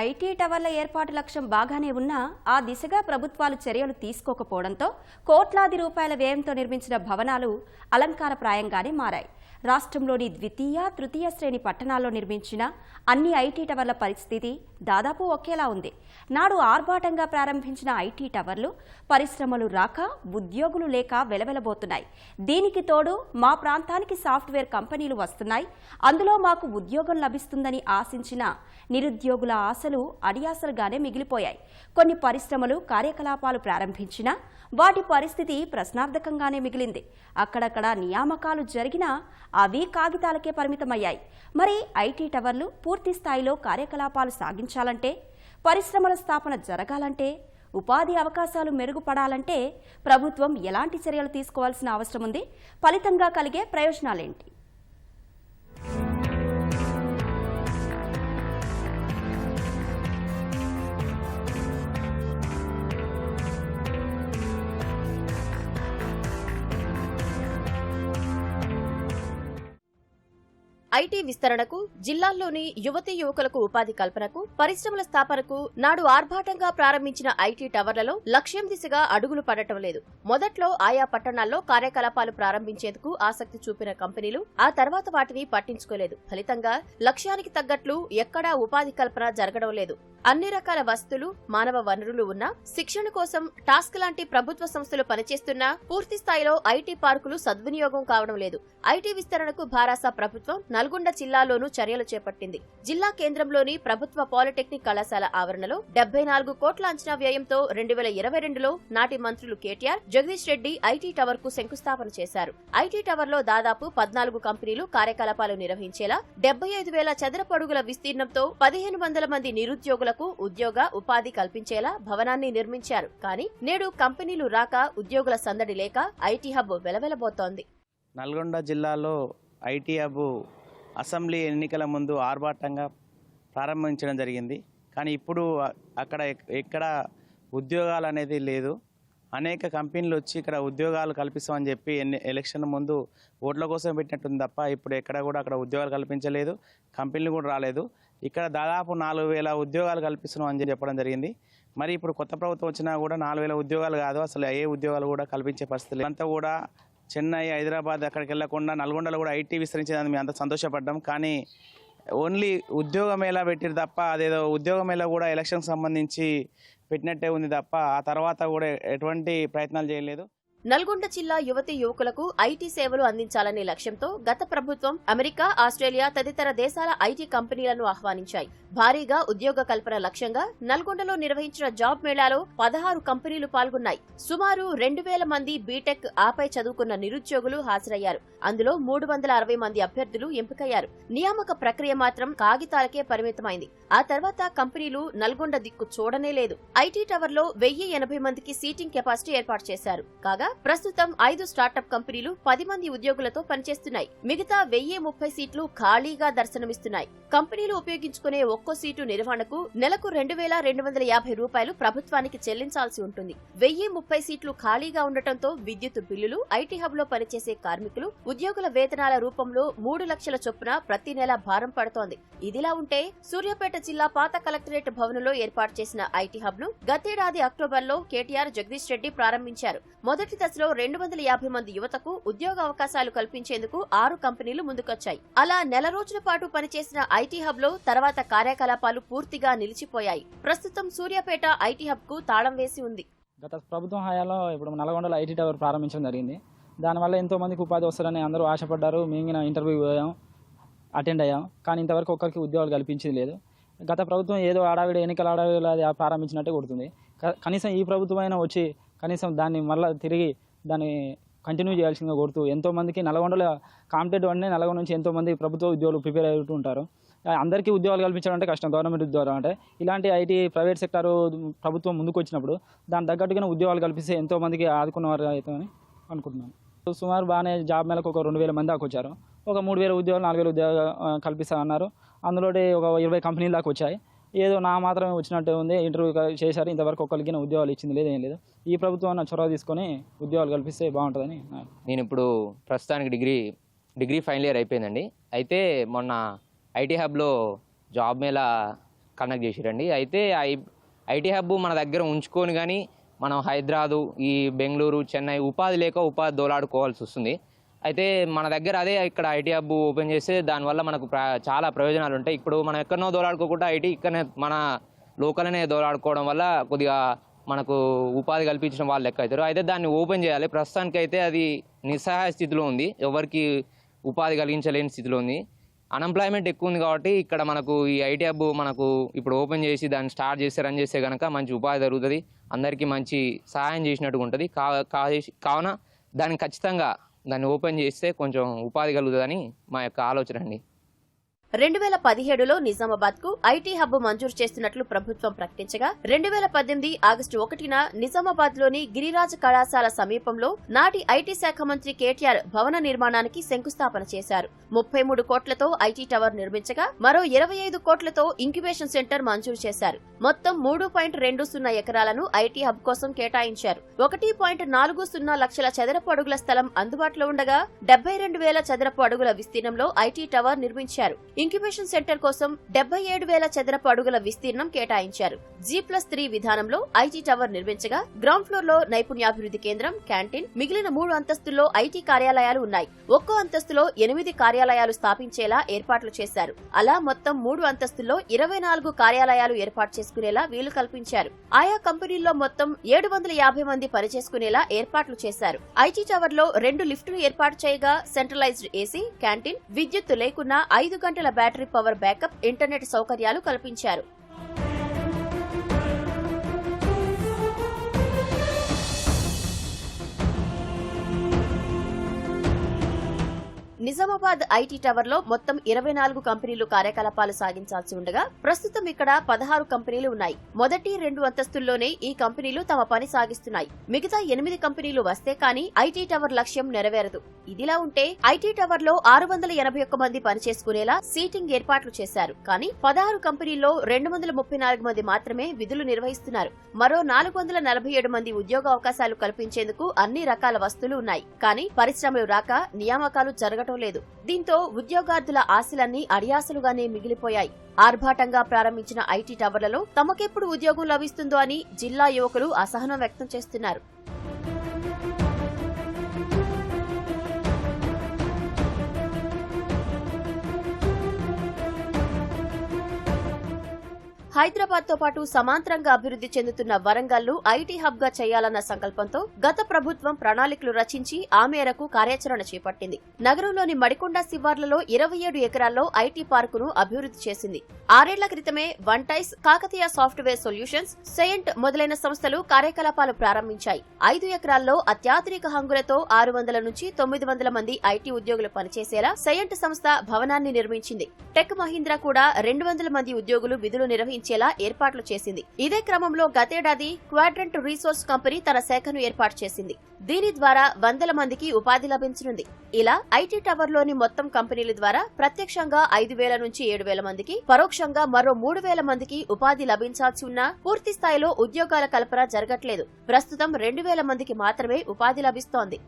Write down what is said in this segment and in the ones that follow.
IT టవర్ల ఏర్పాటు లక్ష్యం బాగానే ఉన్నా ఆ దిశగా ప్రభుత్వాలు చర్యలు తీసుకోకపోవడంతో కోట్లాది రూపాయల వ్యయంతో నిర్మించిన భవనాలు అలంకారప్రాయంగానే మారాయి. రాష్ట్రంలోని ద్వితీయ తృతీయ శ్రేణి పట్టణాల్లో నిర్మించిన అన్ని ఐటీ టవర్ల పరిస్థితి దాదాపు ఒకేలా ఉంది. నాడు ఆర్భాటంగా ప్రారంభించిన ఐటీ టవర్లు పరిశ్రమలు రాక ఉద్యోగులు లేక వెలవెలబోతున్నాయి. దీనికి తోడు మా ప్రాంతానికి సాఫ్ట్వేర్ కంపెనీలు వస్తున్నాయి. అందులో మాకు ఉద్యోగం లభిస్తుందని ఆశించిన నిరుద్యోగుల ఆశలు అడియాసలుగానే మిగిలిపోయాయి. కొన్ని పరిశ్రమలు కార్యకలాపాలు ప్రారంభించినా వాటి పరిస్థితి ప్రశ్నార్థకంగానే మిగిలింది. అక్కడక్కడ నియామకాలు జరిగినా అవి కాగితాలకే పరిమితమయ్యాయి. మరి ఐటీ టవర్లు పూర్తి స్థాయిలో కార్యకలాపాలు సాగించాలంటే పరిశ్రమల స్థాపన జరగాలంటే ఉపాధి అవకాశాలు మెరుగుపడాలంటే ప్రభుత్వం ఎలాంటి చర్యలు తీసుకోవాల్సిన అవసరం ఉంది? ఫలితంగా కలిగే ప్రయోజనాలేంటి? ఐటీ విస్తరణకు జిల్లాల్లోని యువతీ యువకులకు ఉపాధి కల్పనకు పరిశ్రమల స్థాపనకు నాడు ఆర్భాటంగా ప్రారంభించిన ఐటీ టవర్లలో లక్ష్యం దిశగా అడుగులు పడటం లేదు. మొదట్లో ఆయా పట్టణాల్లో కార్యకలాపాలు ప్రారంభించేందుకు ఆసక్తి చూపిన కంపెనీలు ఆ తర్వాత వాటిని పట్టించుకోలేదు. ఫలితంగా లక్ష్యానికి తగ్గట్లు ఎక్కడా ఉపాధి కల్పన జరగడం లేదు. అన్ని రకాల వస్తువులు మానవ వనరులు ఉన్నా శిక్షణ కోసం టాస్క్ లాంటి ప్రభుత్వ సంస్థలు పనిచేస్తున్నా పూర్తి స్థాయిలో ఐటీ పార్కులు సద్వినియోగం కావడం లేదు. ఐటీ విస్తరణకు భారాస ప్రభుత్వం నల్గొండ జిల్లాలోనూ చర్యలు చేపట్టింది. జిల్లా కేంద్రంలోని ప్రభుత్వ పాలిటెక్నిక్ కళాశాల ఆవరణలో డెబ్బై నాలుగు కోట్ల అంచనా వ్యయంతో రెండు వేల ఇరవై రెండులో నాటి మంత్రులు కేటీఆర్ జగదీష్ రెడ్డి ఐటీ టవర్కు శంకుస్థాపన చేశారు. ఐటీ టవర్లో దాదాపు పద్నాలుగు కంపెనీలు కార్యకలాపాలు నిర్వహించేలా డెబ్బై ఐదు వేల చదరపడుగుల విస్తీర్ణంతో పదిహేను వందల మంది నిరుద్యోగులకు ఉద్యోగ ఉపాధి కల్పించేలా భవనాన్ని నిర్మించారు. కానీ నేడు కంపెనీలు రాక ఉద్యోగుల సందడి లేక ఐటీ హబ్ వెలవెలబోతోంది. నల్గొండ జిల్లాలో ఐటీ హబ్ అసెంబ్లీ ఎన్నికల ముందు ఆర్భాటంగా ప్రారంభించడం జరిగింది. కానీ ఇప్పుడు అక్కడ ఎక్కడ ఉద్యోగాలు అనేది లేదు. అనేక కంపెనీలు వచ్చి ఇక్కడ ఉద్యోగాలు కల్పిస్తామని చెప్పి ఎన్ని ఎలక్షన్ ముందు ఓట్ల కోసం పెట్టినట్టుంది తప్ప ఇప్పుడు ఎక్కడ కూడా అక్కడ ఉద్యోగాలు కల్పించలేదు. కంపెనీలు కూడా రాలేదు. ఇక్కడ దాదాపు నాలుగు వేల ఉద్యోగాలు కల్పిస్తున్నాం అని చెప్పడం జరిగింది. మరి ఇప్పుడు కొత్త ప్రభుత్వం వచ్చినా కూడా నాలుగు వేల ఉద్యోగాలు కాదు. అసలు ఏ ఉద్యోగాలు కూడా కల్పించే పరిస్థితి అంతా కూడా చెన్నై హైదరాబాద్ అక్కడికి వెళ్ళకుండా నల్గొండలో కూడా ఐటీ విస్తరించేదని మేము అంత సంతోషపడ్డాం. కానీ ఓన్లీ ఉద్యోగం ఎలా పెట్టారు తప్ప అదేదో ఉద్యోగం ఎలా కూడా ఎలక్షన్కి సంబంధించి పెట్టినట్టే ఉంది తప్ప ఆ తర్వాత కూడా ఎటువంటి ప్రయత్నాలు చేయలేదు. నల్గొండ జిల్లా యువతి యువకులకు ఐటీ సేవలు అందించాలనే లక్ష్యంతో గత ప్రభుత్వం అమెరికా ఆస్ట్రేలియా తదితర దేశాల ఐటీ కంపెనీలను ఆహ్వానించాయి. భారీగా ఉద్యోగ కల్పన లక్ష్యంగా నల్గొండలో నిర్వహించిన జాబ్ మేళాలో పదహారు కంపెనీలు పాల్గొన్నాయి. సుమారు రెండు వేల మంది బీటెక్ ఆపై చదువుకున్న నిరుద్యోగులు హాజరయ్యారు. అందులో మూడు వందల అరవై మంది అభ్యర్థులు ఎంపికయ్యారు. నియామక ప్రక్రియ మాత్రం కాగితాలకే పరిమితమైంది. ఆ తర్వాత కంపెనీలు నల్గొండ దిక్కు చూడనే లేదు. ఐటీ టవర్లో వెయ్యి ఎనభై మందికి సీటింగ్ కెపాసిటీ ఏర్పాటు చేశారు. కాగా ప్రస్తుతం ఐదు స్టార్టప్ కంపెనీలు పది మంది ఉద్యోగులతో పనిచేస్తున్నాయి. మిగతా వెయ్యి ముప్పై సీట్లు ఖాళీగా దర్శనమిస్తున్నాయి. కంపెనీలు ఉపయోగించుకునే ఒక్కో సీటు నిర్వహణకు నెలకు రెండు వేల రెండు వందల యాభై రూపాయలు ప్రభుత్వానికి చెల్లించాల్సి ఉంటుంది. వెయ్యి ముప్పై సీట్లు ఖాళీగా ఉండటంతో విద్యుత్ బిల్లులు ఐటీ హబ్లో పనిచేసే కార్మికులు ఉద్యోగుల వేతనాల రూపంలో మూడు లక్షల చొప్పున ప్రతి నెల భారం పడుతోంది. ఇదిలా ఉంటే సూర్యాపేట జిల్లా పాత కలెక్టరేట్ భవనంలో ఏర్పాటు చేసిన ఐటీ హబ్ను గతేడాది అక్టోబర్లో కేటీఆర్ జగదీష్ రెడ్డి ప్రారంభించారు. మొదటి దశలో రెండు వందల యాభై మంది యువతకు ఉద్యోగ అవకాశాలు కల్పించేందుకు ఆరు కంపెనీలు ముందుకొచ్చాయి. అలా నెల రోజుల పాటు పనిచేసిన ఐటీ హబ్లో తర్వాత కార్యకలాపాలు పూర్తిగా నిలిచిపోయాయి. ప్రస్తుతం సూర్యాపేట ఐటీ హబ్కు తాళం వేసి ఉంది. గత ప్రభుత్వం హయాంలో ఇప్పుడు నల్గొండలో ఐటీ టవర్ ప్రారంభించడం జరిగింది. దానివల్ల ఎంతో మందికి ఉపాధి వస్తారని అందరూ ఆశపడ్డారు. మేము ఇంటర్వ్యూ పోయాం అటెండ్ అయ్యాం. కానీ ఇంతవరకు ఒక్కరికి ఉద్యోగాలు కల్పించింది లేదు. గత ప్రభుత్వం ఏదో ఆడావిడ ఎన్నికల ఆడావిడ ప్రారంభించినట్టే కొడుతుంది. కనీసం ఈ ప్రభుత్వం అయినా వచ్చి కనీసం దాన్ని మళ్ళీ తిరిగి దాన్ని కంటిన్యూ చేయాల్సిందిగా కోరుతూ ఎంతోమందికి నల్గొండల నల్గొండలో కాంపిటేటివ్ అంటే నల్గొండ నుంచి ఎంతోమంది ప్రభుత్వ ఉద్యోగులు ప్రిపేర్ అవుతూ ఉంటారు. అందరికీ ఉద్యోగాలు కల్పించడం అంటే కష్టం గవర్నమెంట్ ఉద్యోగాలు అంటే. ఇలాంటి ఐటీ ప్రైవేట్ సెక్టార్ ప్రభుత్వం ముందుకు వచ్చినప్పుడు దాని తగ్గట్టుగానే ఉద్యోగాలు కల్పిస్తే ఎంతోమందికి ఆదుకున్నవారు అవుతామని అనుకుంటున్నాను. సుమారు బాగానే జాబ్ మేళకు ఒక రెండు వేల మంది దాకా వచ్చారు. ఒక మూడు వేల ఉద్యోగాలు నాలుగు వేల ఉద్యోగాలు కల్పిస్తా అన్నారు. అందులో ఒక ఇరవై కంపెనీలు దాకా వచ్చాయి. ఏదో నా మాత్రమే వచ్చినట్టే ఉంది. ఇంటర్వ్యూ చేశారు. ఇంతవరకు ఒక్కరికి ఉద్యోగాలు ఇచ్చింది లేదు ఏం లేదు. ఈ ప్రభుత్వం అన్న చొరవ తీసుకొని ఉద్యోగాలు కల్పిస్తే బాగుంటుందని నేను ఇప్పుడు ప్రస్తుతానికి డిగ్రీ డిగ్రీ ఫైనల్ ఇయర్ అయిపోయిందండి. అయితే మొన్న ఐటీ హబ్లో జాబ్ మేళ కండక్ట్ చేసిరండి. అయితే ఐ ఐటీ హబ్ మన దగ్గర ఉంచుకొని కానీ మనం హైదరాబాదు ఈ బెంగళూరు చెన్నై ఉపాధి లేక ఉపాధి దోలాడుకోవాల్సి వస్తుంది. అయితే మన దగ్గర అదే ఇక్కడ ఐటీ హబ్ ఓపెన్ చేస్తే దానివల్ల మనకు చాలా ప్రయోజనాలు ఉంటాయి ఇప్పుడు మనం ఎక్కడనో దోలాడుకోకుండా ఐటీ ఇక్కడనే మన లోకల్నే దోలాడుకోవడం వల్ల కొద్దిగా మనకు ఉపాధి కల్పించిన వాళ్ళు లెక్క అవుతారు అయితే దాన్ని ఓపెన్ చేయాలి. ప్రస్తుతానికి అయితే అది నిస్సహాయ స్థితిలో ఉంది. ఎవరికి ఉపాధి కలిగించలేని స్థితిలో ఉంది. అన్ఎంప్లాయ్మెంట్ ఎక్కువ ఉంది కాబట్టి ఇక్కడ మనకు ఈ ఐటీ హబ్ మనకు ఇప్పుడు ఓపెన్ చేసి దాన్ని స్టార్ట్ చేసి రన్ చేస్తే కనుక మంచి ఉపాధి జరుగుతుంది అందరికీ మంచి సహాయం చేసినట్టుగా ఉంటుంది కా కా- కావున దాన్ని ఖచ్చితంగా దాన్ని ఓపెన్ చేస్తే కొంచెం ఉపాధి కలుగుతుందని మా యొక్క ఆలోచన అండి. రెండు వేల పదిహేడులో నిజామాబాద్కు ఐటీ హబ్ మంజూరు చేస్తున్నట్లు ప్రభుత్వం ప్రకటించగా రెండు వేల పద్దెనిమిది ఆగస్టు ఒకటిన నిజామాబాద్లోని గిరిరాజ కళాశాల సమీపంలో నాటి ఐటీ శాఖ మంత్రి కేటీఆర్ భవన నిర్మాణానికి శంకుస్థాపన చేశారు. ముప్పై మూడు కోట్లతో ఐటీ టవర్ నిర్మించగా మరో ఇరవై ఐదు కోట్లతో ఇంక్యుబేషన్ సెంటర్ మంజూరు చేశారు. మొత్తం మూడు పాయింట్ రెండు సున్నా ఎకరాలను ఐటీ హబ్ కోసం కేటాయించారు. ఒకటి పాయింట్ నాలుగు సున్నా లక్షల చదరపు అడుగుల స్థలం అందుబాటులో ఉండగా డెబ్బై రెండు వేల చదరపు అడుగుల విస్తీర్ణంలో ఐటీ టవర్ నిర్మించారు. ఇంక్యుబేషన్ సెంటర్ కోసం డెబ్బై ఏడు వేల చదరపు అడుగుల విస్తీర్ణం కేటాయించారు. జీ ప్లస్ త్రీ విధానంలో ఐటీ టవర్ నిర్మించగా గ్రౌండ్ ఫ్లోర్లో నైపుణ్యాభివృద్ధి కేంద్రం క్యాంటీన్ మిగిలిన మూడు అంతస్తుల్లో ఐటీ కార్యాలయాలు ఉన్నాయి. ఒక్కో అంతస్తులో ఎనిమిది కార్యాలయాలు స్థాపించేలా ఏర్పాట్లు చేశారు. అలా మొత్తం మూడు అంతస్తుల్లో ఇరవై నాలుగు కార్యాలయాలు ఏర్పాటు చేసుకునేలా వీలు కల్పించారు. ఆయా కంపెనీల్లో మొత్తం ఏడు వందల యాభై మంది పనిచేసుకునేలా ఏర్పాట్లు చేశారు. ఐటీ టవర్లో రెండు లిఫ్టులు ఏర్పాటు చేయగా సెంట్రలైజ్డ్ ఏసీ క్యాంటీన్ విద్యుత్తు లేకున్నా ఐదు గంటల బ్యాటరీ పవర్ బ్యాకప్ ఇంటర్నెట్ సౌకర్యాలు కల్పించారు. నిజామాబాద్ ఐటీ టవర్లో మొత్తం ఇరవై నాలుగు కంపెనీలు కార్యకలాపాలు సాగించాల్సి ఉండగా ప్రస్తుతం ఇక్కడ పదహారు కంపెనీలు ఉన్నాయి. మొదటి రెండు అంతస్తుల్లోనే ఈ కంపెనీలు తమ పని సాగిస్తున్నాయి. మిగతా ఎనిమిది కంపెనీలు వస్తే కానీ ఐటీ టవర్ లక్ష్యం నెరవేరదు. ఇదిలా ఉంటే ఐటీ టవర్లో ఆరు వందల ఎనభై ఒక్క మంది పనిచేసుకునేలా సీటింగ్ ఏర్పాట్లు చేశారు. కానీ పదహారు కంపెనీల్లో రెండు వందల ముప్పై నాలుగు మంది మాత్రమే విధులు నిర్వహిస్తున్నారు. మరో నాలుగు వందల నలభై ఏడు మంది ఉద్యోగ అవకాశాలు కల్పించేందుకు అన్ని రకాల వస్తువులు ఉన్నాయి. కానీ పరిశ్రమలు రాక నియామకాలు జరగటం లేదు. దీంతో ఉద్యోగార్థుల ఆశలన్నీ అడియాసలుగానే మిగిలిపోయాయి. ఆర్భాటంగా ప్రారంభించిన ఐటీ టవర్లలో తమకెప్పుడు ఉద్యోగం లభిస్తుందో అని జిల్లా యువకులు అసహనం వ్యక్తం చేస్తున్నారు. హైదరాబాద్తో పాటు సమాంతరంగా అభివృద్ధి చెందుతున్న వరంగల్ను ఐటీ హబ్గా చేయాలన్న సంకల్పంతో గత ప్రభుత్వం ప్రణాళికలు రచించి ఆ మేరకు కార్యాచరణ చేపట్టింది. నగరంలోని మడికొండ శివార్లలో ఇరవై ఏడు ఎకరాల్లో ఐటీ పార్కును అభివృద్ధి చేసింది. ఆరేళ్ళ క్రితమే వన్టైస్ కాకతీయ సాఫ్ట్వేర్ సొల్యూషన్స్ సెయింట్ మొదలైన సంస్థలు కార్యకలాపాలు ప్రారంభించాయి. ఐదు ఎకరాల్లో అత్యాధునిక హంగులతో ఆరు వందల నుంచి తొమ్మిది వందల మంది ఐటీ ఉద్యోగులు పనిచేసేలా సెయింట్ సంస్థ భవనాన్ని నిర్మించింది. టెక్ మహీంద్రా కూడా రెండు వందల మంది ఉద్యోగులు విధులు నిర్వహించారు. నిర్వహించేలా ఏర్పాట్లు చేసింది. ఇదే క్రమంలో గతేడాది క్వాడ్రంట్ రీసోర్స్ కంపెనీ తన శాఖను ఏర్పాటు చేసింది. దీని ద్వారా వందల మందికి ఉపాధి లభించనుంది. ఇలా ఐటీ టవర్లోని మొత్తం కంపెనీల ద్వారా ప్రత్యక్షంగా ఐదు వేల నుంచి ఏడు వేల మందికి పరోక్షంగా మరో మూడు వేల మందికి ఉపాధి లభించాల్సి ఉన్నా పూర్తి స్థాయిలో ఉద్యోగాల కల్పన జరగట్లేదు. ప్రస్తుతం రెండు వేల మందికి మాత్రమే ఉపాధి లభిస్తోంది.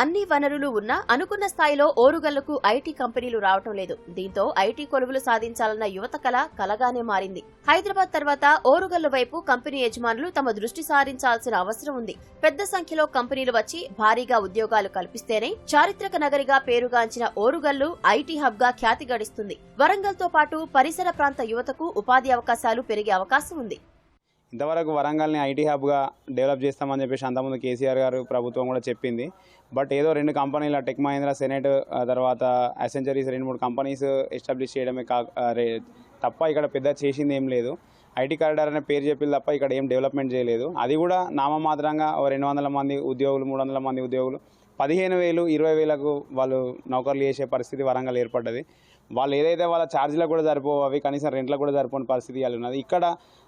అన్ని వనరులు ఉన్నా అనుకున్న స్థాయిలో ఓరుగల్లకు ఐటీ కంపెనీలు రావటం లేదు. దీంతో ఐటీ కొలువులు సాధించాలన్న యువత కళ కలగానే మారింది. హైదరాబాద్ తర్వాత ఓరుగల్లు వైపు కంపెనీ యజమానులు తమ దృష్టి సారించాల్సిన అవసరం ఉంది. పెద్ద సంఖ్యలో కంపెనీలు వచ్చి భారీగా ఉద్యోగాలు కల్పిస్తేనే చారిత్రక నగరిగా పేరుగాంచిన ఓరుగల్లు ఐటీ హబ్గా ఖ్యాతి గడిస్తుంది. వరంగల్తో పాటు పరిసర ప్రాంత యువతకు ఉపాధి అవకాశాలు పెరిగే అవకాశం ఉంది. ఇంతవరకు వరంగల్ని ఐటీ హబ్గా డెవలప్ చేస్తామని చెప్పేసి అంతకుముందు కేసీఆర్ గారు ప్రభుత్వం కూడా చెప్పింది. బట్ ఏదో రెండు కంపెనీల టెక్ మహీంద్రా సెనెట్ తర్వాత అసెంచరీస్ రెండు మూడు కంపెనీస్ ఎస్టాబ్లిష్ చేయడమే కా రే- తప్ప ఇక్కడ పెద్ద చేసింది ఏం లేదు. ఐటీ కారిడార్ అనే పేరు చెప్పింది తప్ప ఇక్కడ ఏం డెవలప్మెంట్ చేయలేదు. అది కూడా నామమాత్రంగా రెండు వందల మంది ఉద్యోగులు మూడు వందల మంది ఉద్యోగులు పదిహేను వేలు ఇరవై వేలకు వాళ్ళు నౌకర్లు చేసే పరిస్థితి వరంగల్ ఏర్పడ్డది. వాళ్ళు ఏదైతే వాళ్ళ ఛార్జీలకు కూడా సరిపోవు అవి కనీసం రెంట్లకు కూడా సరిపోని పరిస్థితి ఇవాళ ఉన్నది. ఇక్కడ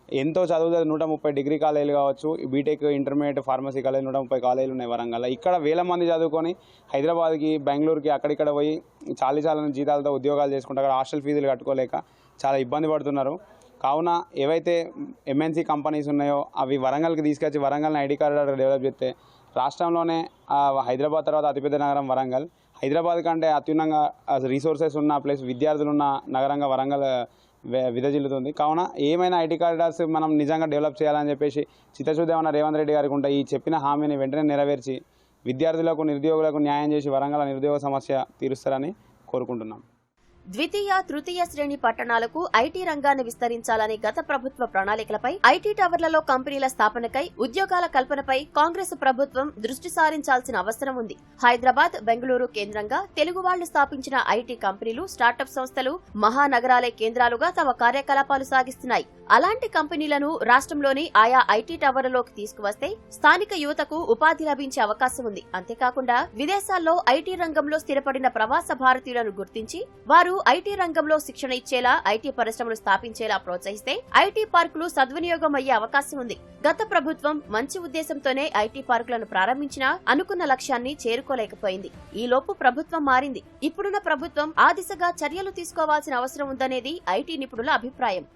ఎంతో చదువుతుంది నూట ముప్పై డిగ్రీ కాలేజీలు కావచ్చు బీటెక్ ఇంటర్మీడియట్ ఫార్మసీ కాలేజ్ నూట ముప్పై కాలేజీలు ఉన్నాయి వరంగల్ ఇక్కడ వేల మంది చదువుకొని హైదరాబాద్కి బెంగళూరుకి అక్కడిక్కడ పోయి చాలీ చాలని జీతాలతో ఉద్యోగాలు చేసుకుంటే అక్కడ హాస్టల్ ఫీజులు కట్టుకోలేక చాలా ఇబ్బంది పడుతున్నారు. కావున ఏవైతే ఎంఎన్సీ కంపెనీస్ ఉన్నాయో అవి వరంగల్కి తీసుకొచ్చి వరంగల్ని ఐడి కార్డు డెవలప్ చేస్తే రాష్ట్రంలోనే హైదరాబాద్ తర్వాత అతిపెద్ద నగరం వరంగల్. హైదరాబాద్ కంటే అత్యున్నంగా రీసోర్సెస్ ఉన్న ప్లస్ విద్యార్థులు ఉన్న నగరంగా వరంగల్ విదజిల్లుతుంది. కావున ఏమైనా ఐటీ కారిడార్స్ మనం నిజంగా డెవలప్ చేయాలని చెప్పేసి చిత్తశుద్ధి ఏమన్నా రేవంత్ రెడ్డి గారికి ఉంటే ఈ చెప్పిన హామీని వెంటనే నెరవేర్చి విద్యార్థులకు నిరుద్యోగులకు న్యాయం చేసి వరంగల్ నిరుద్యోగ సమస్య తీరుస్తారని కోరుకుంటున్నాం. ద్వితీయ తృతీయ శ్రేణి పట్టణాలకు ఐటీ రంగాన్ని విస్తరించాలని గత ప్రభుత్వ ప్రణాళికలపై ఐటీ టవర్లలో కంపెనీల స్థాపనకై ఉద్యోగాల కల్పనపై కాంగ్రెస్ ప్రభుత్వం దృష్టి సారించాల్సిన అవసరం ఉంది. హైదరాబాద్ బెంగళూరు కేంద్రంగా తెలుగు వాళ్ళు స్థాపించిన ఐటీ కంపెనీలు స్టార్టప్ సంస్థలు మహానగరాలే కేంద్రాలుగా తమ కార్యకలాపాలు సాగిస్తున్నాయి. అలాంటి కంపెనీలను రాష్ట్రంలోని ఆయా ఐటీ టవర్లలోకి తీసుకువస్తే స్థానిక యువతకు ఉపాధి లభించే అవకాశం ఉంది. అంతేకాకుండా విదేశాల్లో ఐటీ రంగంలో స్థిరపడిన ప్రవాస భారతీయులను గుర్తించి వారు ఐటీ రంగంలో శిక్షణ ఇచ్చేలా ఐటీ పరిశ్రమలు స్థాపించేలా ప్రోత్సహిస్తే ఐటీ పార్కులు సద్వినియోగం అయ్యే అవకాశం ఉంది. గత ప్రభుత్వం మంచి ఉద్దేశంతోనే ఐటీ పార్కులను ప్రారంభించినా అనుకున్న లక్ష్యాన్ని చేరుకోలేకపోయింది. ఈ లోపు ప్రభుత్వం మారింది. ఇప్పుడున్న ప్రభుత్వం ఆ దిశగా చర్యలు తీసుకోవాల్సిన అవసరం ఉందనేది ఐటీ నిపుణుల అభిప్రాయం.